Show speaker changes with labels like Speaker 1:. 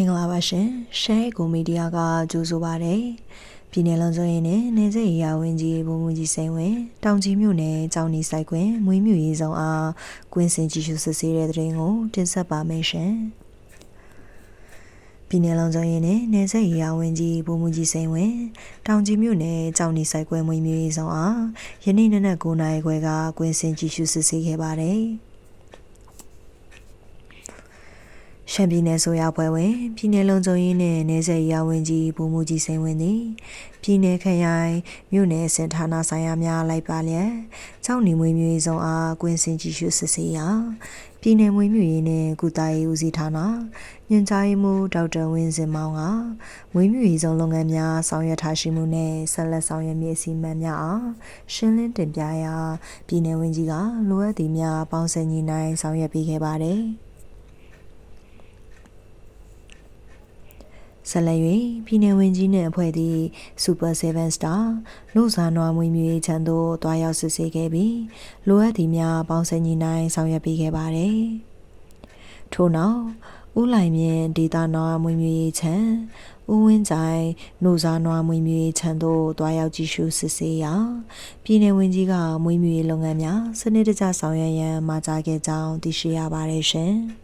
Speaker 1: င်္ဂလာပါရှင်ရှဲကိုမီဒီယာကကြိုဆိုပါရယ်ပြည်နယ်လုံးစုံရင်နဲ့နေစိတ်ရာဝင်ကြီးဘုံမူကြီးစိန်ဝင်တောင်ကြီးမြို့နယ်ကြောင်နီဆိုင်ကွင်မွေးမြူရေးဆောင်အားကွင်းစင်ကြည့်ရှုစစ်ဆေးတဲ့တဲ့ရင်ကိုတင်ဆက်ပါမယ်ရှင်ပြည်နယ်လုံးစုံရင်နဲ့နေစိတ်ရာဝင်ကြီးဘုံမူကြီးစိန်ဝင်တောင်ကြီးမြို့နယ်ကြောင်နီဆိုင်ကွင်မွေးမြူရေးဆောင်အားယနေ့နနက်9:00နာရီခွဲကကွင်းစင်ကြည့်ရှုစစ်ဆေးခဲ့ပါတယ် ရှမ်းပြည်နယ်ဆိုရဖွဲ့ဝင်ပြည်နယ်လုံခြုံရေးနှင့်နေဆက်ရာဝင်ကြီးဗိုလ်မှူးကြီးစိန်ဝင်သည်ပြည်နယ်ခရိုင်မြို့နယ်စင်ဌာနဆိုင်ရာများလိုက်ပါလျက်ကျောင်းနေမွေးမြူရေးဆောင်အားကွင်းစင်ကြည့်ရှုစစ်ဆေးရာပြည်နယ်မွေးမြူရေးနှင့်ကုသရေးဦးစီးဌာနညွှန်ကြားရေးမှူးဒေါက်တာဝင်းစင်မောင်ကမွေးမြူရေးဆောင်လုပ်ငန်းများဆောင်ရွက်ထားရှိမှုနှင့်ဆက်လက်ဆောင်ရွက်မည့်အစီအမံများအားရှင်းလင်းတင်ပြရာပြည်နယ်ဝန်ကြီးကလိုအပ်သည့်များပေါင်းစပ်ညီနိုင်ဆောင်ရွက်ပေးခဲ့ပါတယ်။ ဆက်လက်၍ပြည်내ဝင်ကြီးနှင့်အဖွဲ့သည် Super 7 Star လူစားနွားမွေးမြူရေးချမ်းသို့တွားရောက်စစ်ဆေးခဲ့ပြီးလိုအပ်သည့်များပေါင်းစပ်ညီနိုင်ဆောင်ရွက်ပေးခဲ့ပါသည်။ထို့နောက်ဦးလိုင်မြင့်ဒေတာနွားမွေးမြူရေးချမ်းဦးဝင်းကြိုင်နှုတ်စားနွားမွေးမြူရေးချမ်းသို့တွားရောက်ကြည့်ရှုစစ်ဆေးရာပြည်내ဝင်ကြီးကမွေးမြူရေးလုပ်ငန်းများစနစ်တကျဆောင်ရွက်ရန်မှာကြားခဲ့ကြောင်းသိရှိရပါတယ်ရှင်။